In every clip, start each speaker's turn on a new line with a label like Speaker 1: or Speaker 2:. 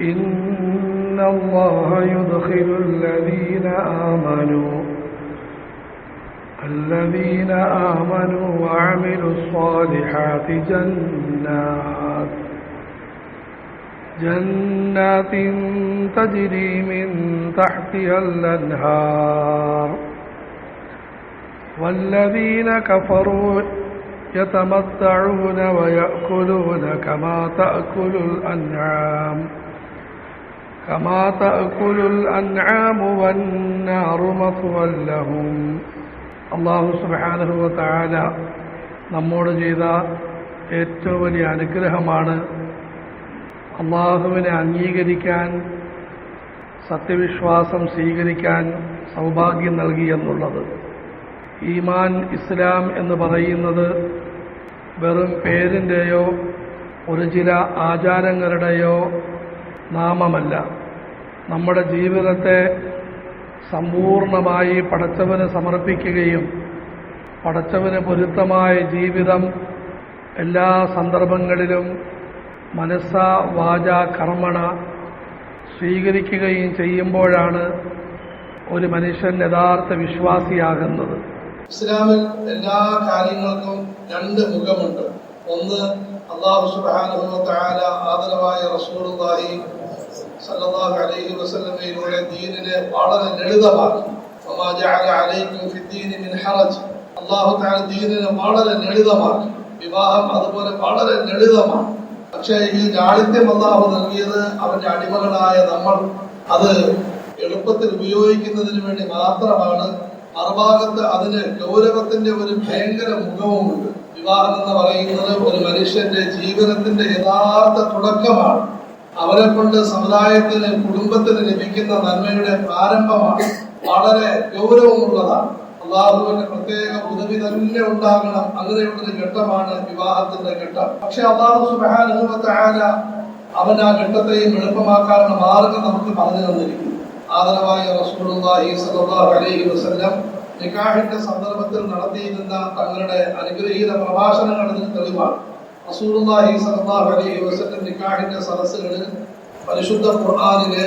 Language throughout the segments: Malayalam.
Speaker 1: إن الله يدخل الذين آمنوا الذين آمنوا وعملوا الصالحات جنات جنات تجري من تحتها الأنهار. والذين كفروا يتمتعون ويأكلون كما تأكل الأنعام. كما تأكل الأنعام والنار مثوى لهم അള്ളാഹു സുബാനഹുവ താല നമ്മോട് ചെയ്ത ഏറ്റവും വലിയ അനുഗ്രഹമാണ് അള്ളാഹുവിനെ അംഗീകരിക്കാൻ സത്യവിശ്വാസം സ്വീകരിക്കാൻ സൗഭാഗ്യം നൽകി എന്നുള്ളത് ഈമാൻ ഇസ്ലാം എന്ന് പറയുന്നത് വെറും പേരിൻ്റെയോ ഒരു ചില ആചാരങ്ങളുടെയോ നാമമല്ല നമ്മുടെ ജീവിതത്തെ സമ്പൂർണമായി പടച്ചവന് സമർപ്പിക്കുകയും പടച്ചവന് പൊരുത്തമായ ജീവിതം എല്ലാ സന്ദർഭങ്ങളിലും മനസ്സ വാച കർമ്മണ സ്വീകരിക്കുകയും ചെയ്യുമ്പോഴാണ് ഒരു മനുഷ്യൻ യഥാർത്ഥ വിശ്വാസിയാകുന്നത്.
Speaker 2: ഇസ്ലാമിൽ എല്ലാ കാര്യങ്ങൾക്കും രണ്ട് മുഖമുണ്ട്. ഒന്ന് അള്ളാഹു തആല ആദരവായ റസൂലുള്ളാഹി സല്ലല്ലാഹു അലൈഹി വസല്ലമയിലൂടെ ദീനിനെ വളരെ ലളിതമാക്കി അള്ളാഹു തആല ദീനിനെ വളരെ ലളിതമാക്കി. വിവാഹം അതുപോലെ വളരെ ലളിതമാണ്. പക്ഷേ ഈ ലാളിത്യം അള്ളാഹു നൽകിയത് അവന്റെ അടിമകളായ നമ്മൾ. അത് എളുപ്പത്തിൽ ഉപയോഗിക്കുന്നതിന് വേണ്ടി മാത്രമാണ്. മറുഭാഗത്ത് അതിന് ഗൗരവത്തിന്റെ ഒരു ഭയങ്കര മുഖവുമുണ്ട്. വിവാഹം എന്ന് പറയുന്നത് ഒരു മനുഷ്യന്റെ ജീവിതത്തിന്റെ യഥാർത്ഥ തുടക്കമാണ്. അവരെ കൊണ്ട് സമുദായത്തിന് കുടുംബത്തിന് ലഭിക്കുന്ന നന്മയുടെ പ്രാരംഭമാണ് വളരെ ഗൗരവമുള്ളതാണ്. അള്ളാഹുവിന്റെ പ്രത്യേക ഉദവി തന്നെ ഉണ്ടാകണം. അങ്ങനെയുള്ളൊരു ഘട്ടമാണ് വിവാഹത്തിന്റെ ഘട്ടം. പക്ഷെ അള്ളാഹു സുബാനുഭവത്തായ അവൻ ആ ഘട്ടത്തെയും എളുപ്പമാക്കാനുള്ള മാർഗം നമുക്ക് പറഞ്ഞു തന്നിരിക്കുന്നു. ആദരവായ റസൂലുള്ളാഹി അലൈഹി വസല്ലം നിക്കാഹിന്റെ സന്ദർഭത്തിൽ നടത്തിയിരുന്ന തങ്ങളുടെ അനുഗ്രഹീത പ്രഭാഷണങ്ങൾ തെളിവാണ്. റസൂലുള്ളാഹി സ്വല്ലല്ലാഹു അലൈഹി വസല്ലം നിക്കാഹിന്റെ സദസ്സുകളിൽ പരിശുദ്ധ ഖുർആനിലെ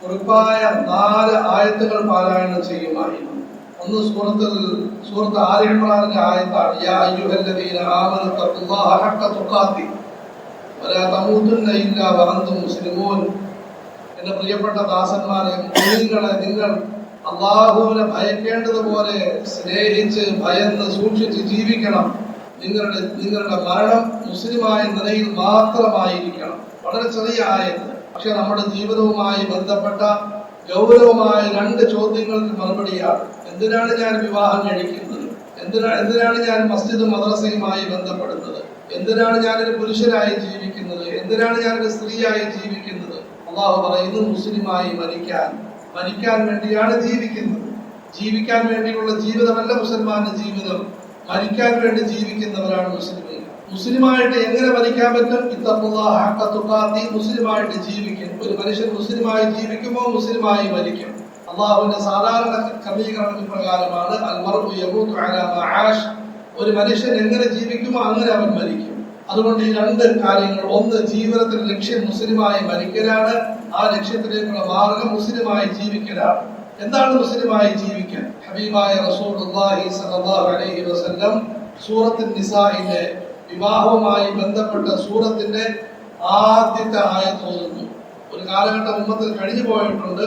Speaker 2: കുറിപ്പായ നാല് ആയത്തുകൾ പാരായണം ചെയ്യുമായിരുന്നു. ഒന്ന് സൂറത്തിൽ സൂറത്ത് ആലി ഇമ്രാനിന്റെ ആയത്താണ് യാ അയ്യുഹല്ലദീന ആമനു തഖുല്ലാഹ ഹഖ തുഖാതി വലാ തമൂതുന്ന ഇല്ലാ വഅൻതും മുസ്ലിമൂൻ. എന്റെ പ്രിയപ്പെട്ട ദാസന്മാരെ മുസ്ലിങ്ങളെ നിങ്ങൾ അള്ളാഹുവിനെ ഭയക്കേണ്ടതുപോലെ സ്നേഹിച്ച് ഭയന്ന് സൂക്ഷിച്ച് ജീവിക്കണം. നിങ്ങളുടെ നിങ്ങളുടെ മരണം മുസ്ലിമായ നിലയിൽ മാത്രമായിരിക്കണം. വളരെ ചെറിയ ആയത് പക്ഷെ നമ്മുടെ ജീവിതവുമായി ബന്ധപ്പെട്ട ഗൗരവമായ രണ്ട് ചോദ്യങ്ങൾക്ക് മറുപടിയാണ്. എന്തിനാണ് ഞാൻ വിവാഹം കഴിക്കുന്നത്? എന്തിനാ എന്തിനാണ് ഞാൻ മസ്ജിദും മദ്രസയുമായി ബന്ധപ്പെടുന്നത്? എന്തിനാണ് ഞാനൊരു പുരുഷനായി ജീവിക്കുന്നത്? എന്തിനാണ് ഞാനൊരു സ്ത്രീയായി ജീവിക്കുന്നത്? അള്ളാഹു പറയുന്നു മുസ്ലിമായി മരിക്കാൻ. മരിക്കാൻ വേണ്ടിയാണ് ജീവിക്കുന്നത്. ജീവിക്കാൻ വേണ്ടിയുള്ള ജീവിതമല്ല മുസൽമാന്റെ ജീവിതം. മരിക്കാൻ വേണ്ടി ജീവിക്കുന്നവരാണ് മുസ്ലിം മുസ്ലിമായിട്ട് എങ്ങനെ മരിക്കാൻ പറ്റും? ഇത്തപ്പുള്ളി മുസ്ലിമായിട്ട് ജീവിക്കും. ഒരു മനുഷ്യൻ മുസ്ലിമായി ജീവിക്കുമോ? മുസ്ലിമായി മരിക്കും. അള്ളാഹുവിന്റെ സാധാരണ ക്രമീകരണം പ്രകാരമാണ് ഒരു മനുഷ്യൻ എങ്ങനെ ജീവിക്കുമോ അങ്ങനെ അവൻ മരിക്കും. അതുകൊണ്ട് ഈ രണ്ട് കാര്യങ്ങൾ. ഒന്ന് ജീവിതത്തിന്റെ ലക്ഷ്യം മുസ്ലിമായി മരിക്കലാണ്. ആ ലക്ഷ്യത്തിലേക്കുള്ള മാർഗം മുസ്ലിമായി ജീവിക്കലാണ്. എന്താണ് മുസ്ലിമായി ജീവിക്കാൻ? ഹബീബായ റസൂലുള്ളാഹി അലൈഹി വസല്ലം സൂറത്തുൻ നിസാഇന്റെ വിവാഹവുമായി ബന്ധപ്പെട്ട സൂറത്തിന്റെ ആദ്യത്തെ ആയത്ത് ഓതുന്നു. ഒരു കാലഘട്ടം ഉമ്മത്തിൽ കഴിഞ്ഞു പോയിട്ടുണ്ട്.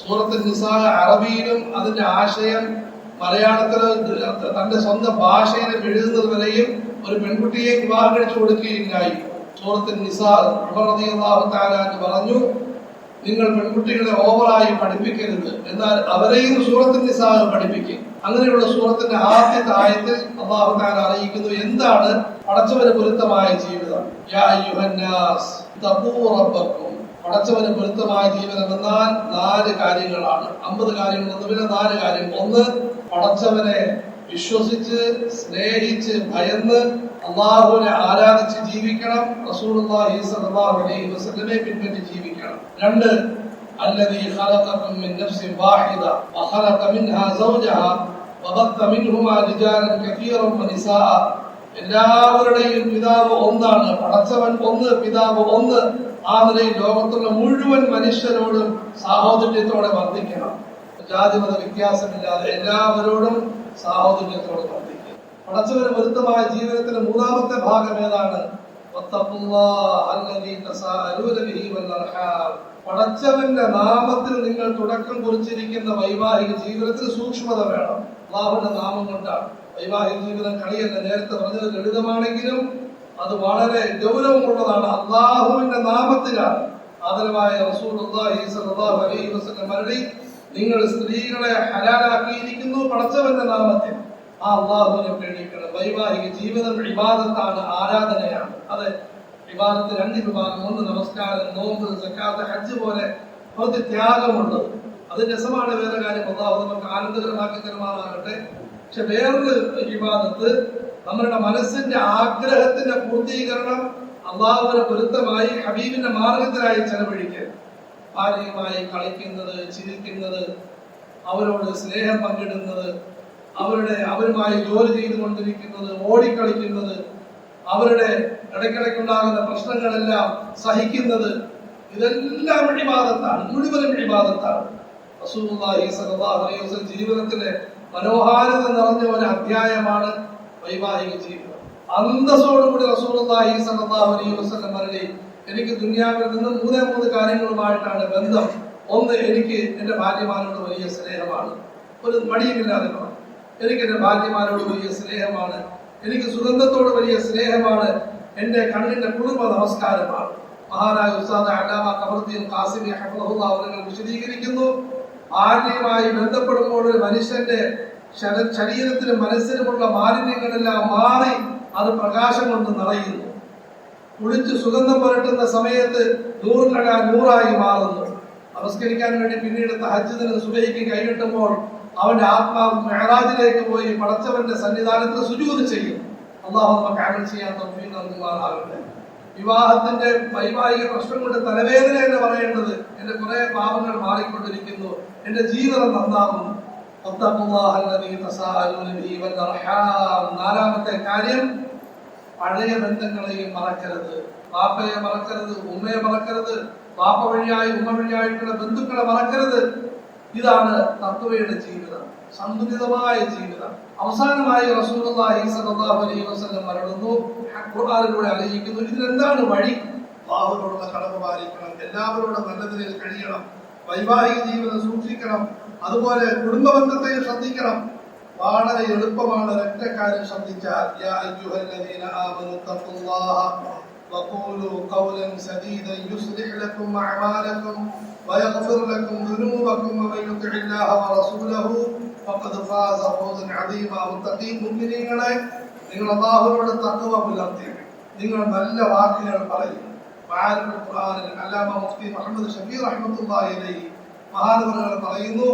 Speaker 2: സൂറത്തുൻ നിസാ അറബിയിലും അതിന്റെ ആശയം മലയാളത്തിൽ തന്റെ സ്വന്തം ഭാഷയിലും എഴുതുന്നത് വരെയും ഒരു പെൺകുട്ടിയെ വിവാഹം കഴിച്ചു കൊടുക്കുകയില്ലായി സൂറത്തുൻ നിസാ പറഞ്ഞു നിങ്ങൾ പെൺകുട്ടികളെ ഓവറായി പഠിപ്പിക്കരുത്. എന്നാൽ അവരെയും സൂറത്തിന്റെ നിസാ പഠിപ്പിക്കും. അങ്ങനെയുള്ള സൂറത്തിന്റെ ആദ്യത്തെ ആയത്തിൽ അള്ളാഹു താൻ അറിയിക്കുന്നു എന്താണ് പടച്ചവന് പൊരുത്തമായ ജീവിതം. പടച്ചവന് പൊരുത്തമായ ജീവിതം എന്നാൽ നാല് കാര്യങ്ങളാണ്. അമ്പത് കാര്യങ്ങൾ പിന്നെ നാല് കാര്യങ്ങൾ. ഒന്ന് പടച്ചവനെ വിശ്വസിച്ച് സ്നേഹിച്ച് ഭയന്ന് അള്ളാഹുവിനെ ആരാധിച്ച് ജീവിക്കണം റസൂലുള്ളാഹി സ്വല്ലല്ലാഹു അലൈഹി വസല്ലമയെ പിൻപറ്റി ജീവിക്കണം രണ്ട് الذي خلقكم من نفس واحدة وخلق منها زوجها وبث منهما رجالا كثيرا ونساء എല്ലാവരുടെയും പിതാവ് ഒന്നാണ് പടച്ചവൻ ഒന്ന് പിതാവ് ഒന്ന് ആ നിലയിൽ ലോകത്തുള്ള മുഴുവൻ മനുഷ്യരോടും സാഹോദര്യത്തോടെ വർദ്ധിക്കണം ജാതിമത വ്യത്യാസമില്ലാതെ എല്ലാവരോടും സാഹോദര്യത്തോടെ വർദ്ധിക്കുക പടച്ചവന് വൃത്തമായ ജീവിതത്തിന്റെ മൂന്നാമത്തെ ഭാഗം ഏതാണ്. പടച്ചവന്റെ നാമത്തിൽ നിങ്ങൾ തുടക്കം കുറിച്ചിരിക്കുന്ന വൈവാഹിക ജീവിതത്തിൽ സൂക്ഷ്മത വേണം. അള്ളാഹുവിന്റെ നാമം കൊണ്ടാണ്. വൈവാഹിക ജീവിതം കളിയല്ല നേരത്തെ പറഞ്ഞത് ലളിതമാണെങ്കിലും അത് വളരെ ഗൗരവമുള്ളതാണ്. അള്ളാഹുവിന്റെ നാമത്തിലാണ്. ആദരവായ സ്വല്ലല്ലാഹു അലൈഹി വസല്ലം മരടി നിങ്ങൾ സ്ത്രീകളെ ഹലാലാക്കിയിരിക്കുന്നു പടച്ചവന്റെ നാമത്തിൽ. ആ അള്ളാഹുവിനെ പേടിക്കണം വൈവാഹിക ജീവിതം വിവാദത്താണ് ആരാധനയാണ്. അതെ വിവാദത്ത് രണ്ട് വിഭാഗം. ഒന്ന് നമസ്കാരം നോമ്പ് സക്കാത്ത ഹജ്ജ് പോലെ കുറച്ച് ത്യാഗമുള്ളത് അത് രസമാണ് വേറെ കാര്യം. അള്ളാഹു നമുക്ക് ആനന്ദകരമാക്കി തരുമാറാകട്ടെ. പക്ഷെ വേറൊരു വിവാദത്ത് നമ്മളുടെ മനസ്സിന്റെ ആഗ്രഹത്തിന്റെ പൂർത്തീകരണം അള്ളാഹുവിനെ പൊരുത്തമായി ഹബീബിന്റെ മാർഗത്തിലായി ചെലവഴിക്കുക. ഭാര്യയുമായി കളിക്കുന്നത് ചിരിക്കുന്നത് അവരോട് സ്നേഹം പങ്കിടുന്നത് അവരുടെ അവരുമായി ജോലി ചെയ്തുകൊണ്ടിരിക്കുന്നത് ഓടിക്കളിക്കുന്നത് അവരുടെ ഇടയ്ക്കിടയ്ക്കുണ്ടാകുന്ന പ്രശ്നങ്ങളെല്ലാം സഹിക്കുന്നത് ഇതെല്ലാം ഇബാദത്താണ് മുഴുവനും വസല്ലം ജീവിതത്തിലെ മനോഹാരിത നിറഞ്ഞ ഒരു അധ്യായമാണ് വൈവാഹിക ജീവിതം. അന്തസ്സോടുകൂടി അലൈഹി വസല്ലം മരളി എനിക്ക് ദുനിയാവിൽ നിന്ന് മൂന്നേ മൂന്ന് കാര്യങ്ങളുമായിട്ടാണ് ബന്ധം. ഒന്ന് എനിക്ക് എന്റെ ഭാര്യമാരോട് വലിയ സ്നേഹമാണ്. ഒരു മടിയുമില്ലാതെ എനിക്ക് എന്റെ ഭാര്യമാരോട് വലിയ സ്നേഹമാണ്. എനിക്ക് സുഗന്ധത്തോട് വലിയ സ്നേഹമാണ്. എന്റെ കണ്ണിന്റെ കുടുംബ നമസ്കാരമാണ്. മഹാനായ ഉസ്താദ് അലാമ കമറുദ്ദീൻ ഖാസിമി ഹഫ്ളഹുല്ലാ അവരുകൾ വിശദീകരിക്കുന്നു. ആരുടെയുമായി ബന്ധപ്പെടുമ്പോൾ മനുഷ്യന്റെ ശരീരത്തിനും ശരീരത്തിലും മനസ്സിലുമുള്ള മാലിന്യങ്ങളെല്ലാം മാറി അത് പ്രകാശം കൊണ്ട് നിറയുന്നു. കുളിച്ച് സുഗന്ധം പുരട്ടുന്ന സമയത്ത് നൂറുകള നൂറായി മാറുന്നു. നമസ്കരിക്കാൻ വേണ്ടി പിന്നീട് തഹജ്ജുദിന് സുബഹിക്ക് കൈകിട്ടുമ്പോൾ അവന്റെ ആത്മാവ് മെഹറാജിലേക്ക് പോയി പടച്ചവന്റെ സന്നിധാനത്തിൽ സുജൂത് ചെയ്യും. അള്ളാഹു ചെയ്യാൻ തൗഫീഖ് നൽകുമാറാകട്ടെ. വിവാഹത്തിന്റെ വൈവാഹിക പ്രശ്നം കൊണ്ട് തലവേദന എന്ന് പറയേണ്ടത് എന്റെ കുറെ പാപങ്ങൾ മാറിക്കൊണ്ടിരിക്കുന്നു. എന്റെ ജീവിതം നന്നാകുന്നു. നാലാമത്തെ കാര്യം പഴയ ബന്ധങ്ങളെയും മറക്കരുത്. പാപ്പയെ മറക്കരുത് ഉമ്മയെ മറക്കരുത്. പാപ്പ വഴിയായി ഉമ്മ വഴിയായിട്ടുള്ള ബന്ധുക്കളെ മറക്കരുത്. ഇതാണ് തത്വയുടെ ജീവിതം സന്തുലിതമായ ജീവിതം അവസാനമായി റസൂലുള്ളാഹി സ്വല്ലല്ലാഹു അലൈഹി വസല്ലം മരടുന്നു ഖുർആനിലൂടെ അറിയിക്കുന്നു ഇതിനെന്താണ് വഴി ബാഹുവിനോടുള്ള കടമ പാലിക്കണം എല്ലാവരോടും നല്ല നിലയിൽ കഴിയണം വൈവാഹിക ജീവിതം സൂക്ഷിക്കണം അതുപോലെ കുടുംബ ബന്ധത്തെയും ശ്രദ്ധിക്കണം വളരെ എളുപ്പമാണ് ഒരൊറ്റ കാര്യം ശ്രദ്ധിച്ചാൽ യാ അയ്യുഹല്ലദീന ആമനു തഖുല്ലാഹ وقولوا قولا سديدا يصلح لكم أعمالكم ويغفر لكم ذنوبكم ومن يطع الله ورسوله فقد فاز فوزا عظيما മുത്തഖീൻ മുഅ്മിനീങ്ങളെ നിങ്ങൾ അല്ലാഹുവിനോട് തഖ്വ പുലർത്തി നിങ്ങൾ നല്ല വാക്കുകൾ പറയും മഹാനുൽ ഖുർആനിൽ അല്ലാമ മുഫ്തി മുഹമ്മദ് ഷഫീർ റഹ്മത്തുള്ളാഹി അലൈഹി മഹാനവറുകൾ പറയുന്നു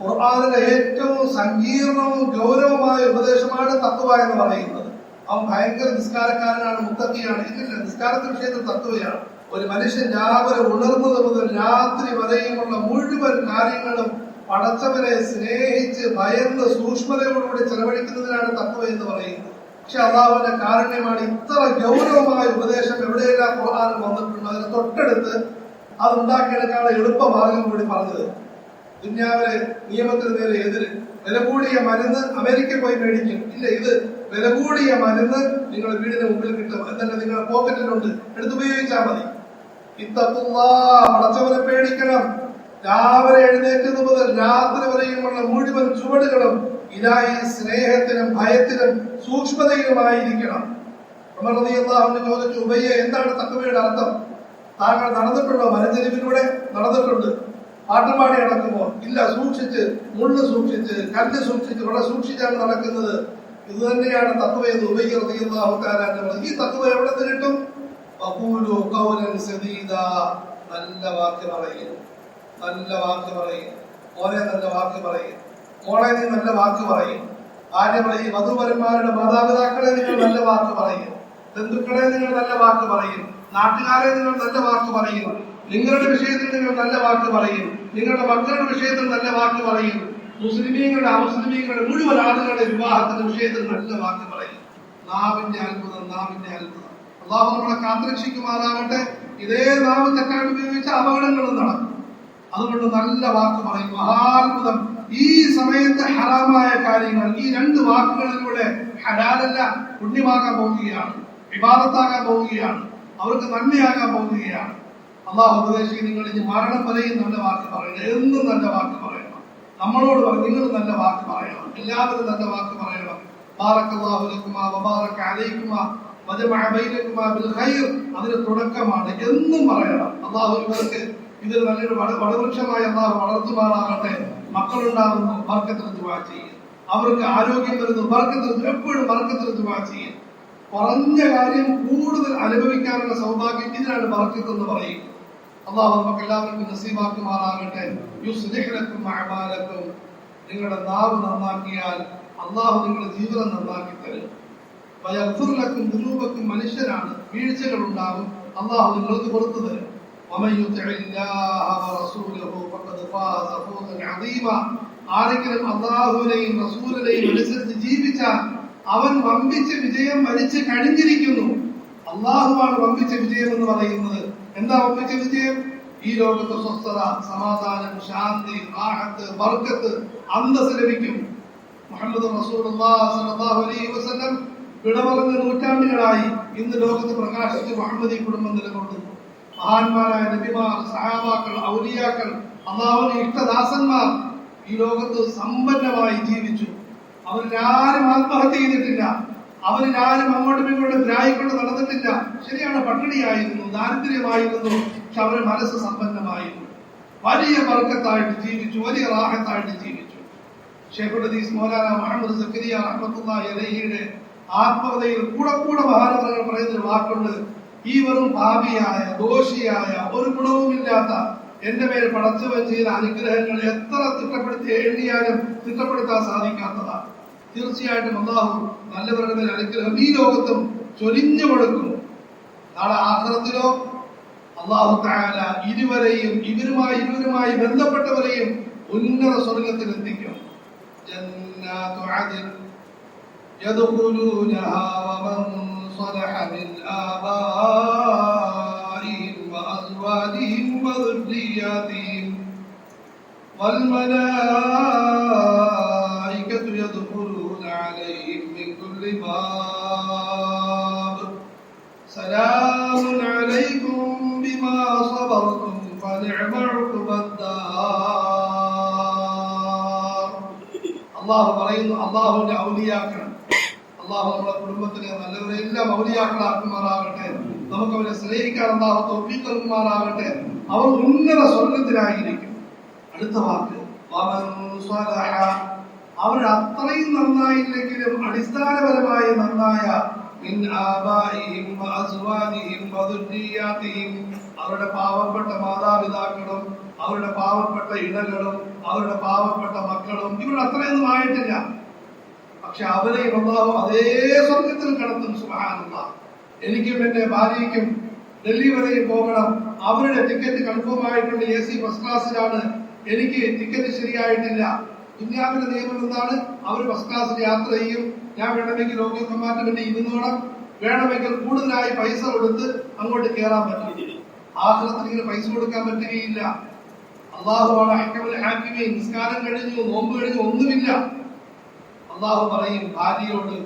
Speaker 2: ഖുർആനിലെ ഏറ്റവും സങ്കീർണവും ഗൗരവമായ ഉപദേശമാണ് തത്വ എന്ന് പറയുന്നത് അവൻ ഭയങ്കര നിസ്കാരക്കാരനാണ് മുത്തക്കിയാണ് ഇല്ലില്ല നിസ്കാരത്തിന്റെ വിഷയത്തിൽ തത്വയാണ് ഒരു മനുഷ്യൻ രാവിലെ ഉണർന്നത് മുതൽ രാത്രി വരെയുമുള്ള മുഴുവൻ കാര്യങ്ങളും പടച്ചവനെ സ്നേഹിച്ച് ഭയന്ന് സൂക്ഷ്മതയോടുകൂടി ചെലവഴിക്കുന്നതിനാണ് തത്വ എന്ന് പറയുന്നത്. പക്ഷെ അള്ളാഹുവിന്റെ കാരുണ്യമാണ് ഇത്ര ഗൗരവമായ ഉപദേശം എവിടെയെല്ലാം ഖുർആനിൽ വന്നിട്ടുണ്ട് അതിന് തൊട്ടടുത്ത് അത് ഉണ്ടാക്കിയെടുക്കാനുള്ള എളുപ്പ മാർഗം കൂടി പറഞ്ഞത്. ദുന്യാവിലെ നിയമത്തിന് നേരെ എതിര് വില കൂടിയ മരുന്ന് അമേരിക്ക പോയി മേടിക്കും. ഇല്ല ഇത് വില കൂടിയ മരുന്ന് നിങ്ങളുടെ വീടിന് മുമ്പിൽ കിട്ടും. എന്നല്ല നിങ്ങളുടെ പോക്കറ്റിലുണ്ട് എടുത്തുപയോഗിച്ചാൽ മതി. പടച്ചവനെ പേടിക്കണം. രാവിലെ എഴുന്നേറ്റത് മുതൽ രാത്രി വരെയുമുള്ള മുഴുവൻ ചുവടുകളും ഇലായി സ്നേഹത്തിനും ഭയത്തിനും സൂക്ഷ്മതയിലുമായിരിക്കണം. റളിയല്ലാഹു ചോദിച്ചു ഉബയ്യ എന്താണ് തക്കവയുടെ അർത്ഥം? താങ്കൾ നടന്നിട്ടുണ്ടോ? മരഞ്ചെരിവിലൂടെ നടന്നിട്ടുണ്ട്. പാട്ടുപാടി നടക്കുമോ? ഇല്ല സൂക്ഷിച്ച് മുള്ളു സൂക്ഷിച്ച് കല്ല് സൂക്ഷിച്ച് വളരെ സൂക്ഷിച്ചാണ് നടക്കുന്നത്. ഇത് തന്നെയാണ് തത്വ എന്ന് ഉപയോഗിക്കുന്നത് ഈ തത്വ എവിടെ നിന്ന് കിട്ടും? നല്ല വാക്ക് പറയും നല്ല വാക്ക് പറയും മോനെ നല്ല വാക്ക് പറയും മോളെ നീ നല്ല വാക്ക് പറയും ആരെ പറയും വധുവരന്മാരുടെ മാതാപിതാക്കളെ നിങ്ങൾ നല്ല വാക്ക് പറയും ബന്ധുക്കളെ നിങ്ങൾ നല്ല വാക്ക് പറയും നാട്ടുകാരെ നിങ്ങൾ നല്ല വാക്ക് പറയും നിങ്ങളുടെ വിഷയത്തിൽ നിങ്ങൾ നല്ല വാക്ക് പറയും നിങ്ങളുടെ മക്കളുടെ വിഷയത്തിൽ നല്ല വാക്ക് പറയും മുസ്ലിമീങ്ങളുടെ അമുസ്ലിമീങ്ങളുടെ മുഴുവൻ ആളുകളുടെ വിവാഹത്തിന്റെ വിഷയത്തിൽ നല്ല വാക്ക് പറയും നാവിന്റെ അത്ഭുതം നാവിന്റെ അത്ഭുതം അള്ളാഹു നമ്മളെ കാത്തുരക്ഷിക്കുമാറാകട്ടെ. ഇതേ നാവ് തെറ്റായിട്ട് ഉപയോഗിച്ച അപകടങ്ങളും നടക്കും. അതുകൊണ്ട് നല്ല വാക്ക് പറയും മഹാത്ഭുതം ഈ സമയത്തെ ഹറാമായ കാര്യങ്ങൾ ഈ രണ്ട് വാക്കുകളിലൂടെ ഹലാലല്ല പുണ്യമാകാൻ പോവുകയാണ്. വിവാദത്താകാൻ പോവുകയാണ്. അവർക്ക് നന്മയാകാൻ പോവുകയാണ്. അള്ളാഹു ഉപദേശിക്ക് നിങ്ങൾ ഇനി മരണം വരെയും നല്ല വാക്ക് പറയണം. എന്നും നല്ല വാക്ക് പറയണം. നമ്മളോട് പറയും നിങ്ങൾ നല്ല വാക്ക് പറയണം. എല്ലാവരും നല്ല വാക്ക് പറയണം. ബാറക്കല്ലാഹു അതിന് തുടക്കമാണ്. എന്നും പറയണം. അള്ളാഹു ഇവർക്ക് ഇതിൽ നല്ലൊരു വട വടവൃക്ഷമായി അള്ളാഹു വളർത്തുമാറാകട്ടെ. മക്കളുണ്ടാകുന്നു ബർക്കത്തിന് ദുആ ചെയ്യും. അവർക്ക് ആരോഗ്യം വരുന്നു ബർക്കത്തിന് എപ്പോഴും ബർക്കത്തിന് ദുആ ചെയ്യും. കുറഞ്ഞ കാര്യം കൂടുതൽ അനുഭവിക്കാനുള്ള സൗഭാഗ്യം ഇതിനാണ് ബർക്കത്ത് എന്ന് പറയും അള്ളാഹു നമുക്ക് എല്ലാവർക്കും നസീബാക്കുമാറാകട്ടെ. യുസ്ലിഹ് ലക്കും അഅമാലക്കും. നിങ്ങളുടെ നാവ് നന്നാക്കിയാൽ അള്ളാഹു നിങ്ങളുടെ ജീവിതം നന്നാക്കി തരും വയർഫുർലക്കും ദുനൂബക്കും മനുഷ്യരാണ്. വീഴ്ചകൾ ഉണ്ടാകും. അള്ളാഹു നിങ്ങൾക്ക് പുറത്തു തരും. ആരെങ്കിലും അള്ളാഹുവിനെയും റസൂലിനെയും അനുസരിച്ച് ജീവിച്ച അവൻ വമ്പിച്ച വിജയം വരിച്ചു കഴിഞ്ഞിരിക്കുന്നു. അള്ളാഹുവാണ് വമ്പിച്ച വിജയം എന്ന് പറയുന്നത്. എന്താ വമ്പിച്ച വിജയം? ഈ ലോകത്ത് സ്വസ്ഥത സമാധാനം ശാന്തി ആഹത്ത് ബർക്കത്ത് അന്തസ് ലഭിക്കും. മുഹമ്മദ് റസൂൽ അലൈഹി വസല്ലം വിടപറഞ്ഞ നൂറ്റാണ്ടുകളായി ഇന്ന് ലോകത്ത് പ്രകാശിച്ച് മുഹമ്മദി കുടുംബം നിലകൊണ്ടു മഹാന്മാരായ നബിമാർ സഹാബാക്കൾ ഔലിയാക്കൾ അള്ളാഹുവിന്റെ ഇഷ്ടദാസന്മാർ ഈ ലോകത്ത് സമ്പന്നമായി ജീവിച്ചു. അവരിലാരും ആത്മഹത്യ ചെയ്തിട്ടില്ല. അവരിലാരും അങ്ങോട്ടും ഇങ്ങോട്ടും ഗ്രാഹിക്കൊണ്ട് നടന്നിട്ടില്ല. ശരിയാണ് പട്ടിണിയായിരുന്നു ദാരിദ്ര്യമായിരുന്നു പക്ഷെ അവരുടെ മനസ്സ് സമ്പന്നമായിരുന്നു. വലിയ വർക്കത്തായിട്ട് ജീവിച്ചു വലിയ റാഹത്തായിട്ട് ജീവിച്ചു. ഷേഖുൽ ഹദീസ് മൗലാന മുഹമ്മദ് സക്കരിയ റഹ്മത്തുള്ളാഹി അലൈഹിയുടെ ആത്മകഥയിൽ കൂടെ കൂടെ മഹാനവറുകൾ പറയുന്ന വാക്കുണ്ട്. ഈ വെറും പാപിയായ ദോഷിയായ ഒരു ഗുണവുമില്ലാത്ത എന്റെ മേൽ പടച്ചവൻ ചെയ്ത അനുഗ്രഹങ്ങൾ എത്ര തിട്ടപ്പെടുത്തി എഴുതിയാലും തിട്ടപ്പെടുത്താൻ സാധിക്കാത്തതാണ്. തീർച്ചയായിട്ടും അള്ളാഹു നല്ലവരുടെ മേൽ അനുഗ്രഹം ഈ ലോകത്തും ചൊരിഞ്ഞു കൊടുക്കും. നാളെ ആഹ്റത്തിലോ അള്ളാഹു താല ഇരുവരെയും ഇവരുമായി ഇവരുമായി ബന്ധപ്പെട്ടവരെയും ഉന്നത സ്വർഗത്തിൽ എത്തിക്കും يدخلونها ومن صلح من آبائهم وأزواجهم وذرياتهم والملائكة يدخلون عليهم من كل باب. سلام عليكم بما صبرتم فنعم عقبى അള്ളാഹു പറയുന്നു അള്ളാഹുവിന്റെ ഔലിയാക്കണം. അള്ളാഹു നമ്മുടെ കുടുംബത്തിലെ നല്ലവരെ എല്ലാം ഔലിയാക്കളാക്കുമാറാകട്ടെ നമുക്ക് അവരെ സ്നേഹിക്കാൻ അള്ളാഹു തൗഫീഖ് നൽകുമാറാകട്ടെ. അവർ ഉന്നത സ്വർഗത്തിലായിരിക്കും. അടുത്ത വാക്ക് അവർ അത്രയും നന്നായില്ലെങ്കിലും അടിസ്ഥാനപരമായി നന്നായ അവരുടെ പാവപ്പെട്ട മാതാപിതാക്കളും അവരുടെ പാവപ്പെട്ട ഇണകളും അവരുടെ പാവപ്പെട്ട മക്കളും ഇവരുടെ അത്രയൊന്നും ആയിട്ടില്ല. പക്ഷെ അവരെ അള്ളാഹു അതേ സ്വർഗത്തിൽ കടത്തും സുഹാനുള്ള എനിക്കും എന്റെ ഭാര്യയ്ക്കും ഡൽഹി വരെ പോകണം. അവരുടെ ടിക്കറ്റ് കൺഫേം ആയിട്ടുണ്ട് എ സി ഫസ്റ്റ് ക്ലാസ്സിലാണ് എനിക്ക് ടിക്കറ്റ് ശരിയായിട്ടില്ല. ദുന്യാവിന്റെ നിയമം എന്താണ്? അവർ ഫസ്റ്റ് ക്ലാസ്സിൽ യാത്ര ചെയ്യും. ഞാൻ വേണമെങ്കിൽ ലോക്കൽ കമ്പാർട്ട്മെന്റ് ഇരുന്നോണം വേണമെങ്കിൽ കൂടുതലായി പൈസ കൊടുത്ത് അങ്ങോട്ട് കയറാൻ പറ്റില്ല ആഹ്ലത്തിന് പൈസ കൊടുക്കാൻ പറ്റുകയില്ല. അള്ളാഹുവാണ് നിസ്കാരം കഴിഞ്ഞു നോമ്പ് കഴിഞ്ഞു ഒന്നുമില്ല. അള്ളാഹു പറയും ഭാര്യയോട്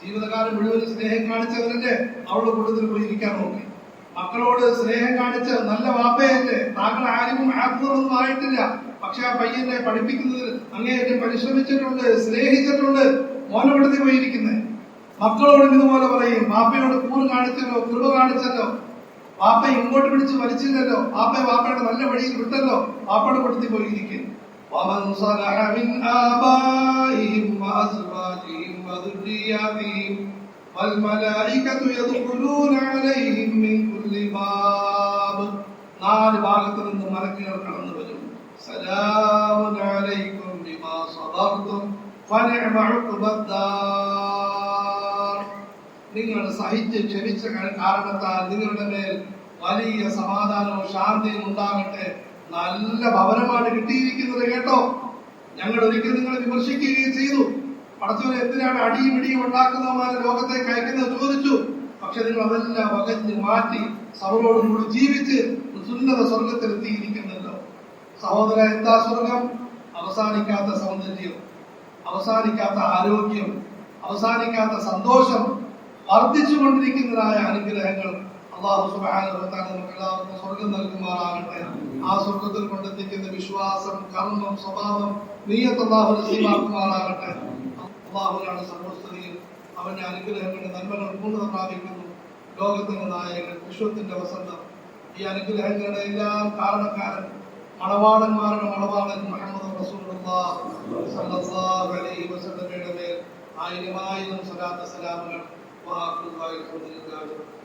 Speaker 2: ജീവിതകാലം മുഴുവൻ സ്നേഹം കാണിച്ചവരല്ലേ അവളുടെ കൂട്ടത്തിൽ പോയി ഇരിക്കാൻ നോക്കി. മക്കളോട് സ്നേഹം കാണിച്ച നല്ല വാപ്പയല്ലേ? താങ്കൾ ആരും ആത്മൊന്നും ആയിട്ടില്ല. പക്ഷെ ആ പയ്യനെ പഠിപ്പിക്കുന്നതിൽ അങ്ങേയറ്റം പരിശ്രമിച്ചിട്ടുണ്ട് സ്നേഹിച്ചിട്ടുണ്ട്. മോനപ്പെടുത്തി പോയിരിക്കുന്നത് മക്കളോട് ഇതുപോലെ പറയും വാപ്പയോട് കൂറ് കാണിച്ചല്ലോ കൃപ കാണിച്ചല്ലോ. വാപ്പ ഇങ്ങോട്ട് പിടിച്ച് വലിച്ചില്ലല്ലോ വാപ്പയെ വാപ്പയുടെ നല്ല വഴിയിൽ വിട്ടല്ലോ വാപ്പയുടെ കൊടുത്തി പോയിരിക്കും ومن صلح من آبائهم وأزواجهم وذرياتهم والملائكة يدخلون عليهم من كل باب നാല് ഭാഗത്ത് നിന്ന് മലക്കുകൾ കടന്നു വരും സലാമുൻ അലൈക്കും ബിമാ സബർതും ഫനിഅമ ഉഖ്ബദ്ദാർ നിങ്ങൾ സഹിച്ച് ക്ഷമിച്ച കാരണത്താൽ നിങ്ങളുടെ മേൽ വലിയ സമാധാനവും ശാന്തിയും ഉണ്ടാകട്ടെ. നല്ല ഭവനമാണ് കിട്ടിയിരിക്കുന്നത് കേട്ടോ. ഞങ്ങൾ ഒരിക്കൽ നിങ്ങളെ വിമർശിക്കുകയും ചെയ്തു. പടച്ചവനെ എന്തിനാണ് അടിയും ഇടിയും ഉണ്ടാക്കുന്നവന്മാരെ ലോകത്തെ അയക്കുന്നത് ചോദിച്ചു. പക്ഷെ നിങ്ങൾ അതെല്ലാം വകഞ്ഞ് മാറ്റി സവറോടുകൂടി ജീവിച്ച് സുന്ദര സ്വർഗത്തിലെത്തിയിരിക്കുന്നല്ലോ സഹോദര എന്താ സ്വർഗം? അവസാനിക്കാത്ത സൗന്ദര്യം. അവസാനിക്കാത്ത ആരോഗ്യം. അവസാനിക്കാത്ത സന്തോഷം. വർദ്ധിച്ചുകൊണ്ടിരിക്കുന്നതായ അനുഗ്രഹങ്ങൾ അള്ളാഹു എല്ലാവർക്കും സ്വർഗം നൽകുമാറാകട്ടെ. ആ സ്വർഗത്തിൽ കൊണ്ടെത്തിക്കുന്ന വിശ്വാസം കർമ്മം സ്വഭാവം നീയത്ത് അള്ളാഹു നസീമാക്കുമാറാകട്ടെ അള്ളാഹുലാണ് സർവസ്തുതിയും അവന്റെ അനുഗ്രഹങ്ങളുടെ നന്മകൾ പൂർണത പ്രാപിക്കുന്നു ലോകത്തിന്റെ നായകൻ വിശ്വത്തിന്റെ വസന്തം. ഈ അനുഗ്രഹങ്ങളുടെ എല്ലാ കാരണക്കാരൻ മണവാളന്മാരുടെ മണവാളൻ മുഹമ്മദ് റസൂലുള്ളാഹി അലൈഹി വസല്ലമയുടെ മേൽ ആയിരമായിരം ആയിരം സലാത്ത് സലാമുകൾ 哇，乖乖，工资应该。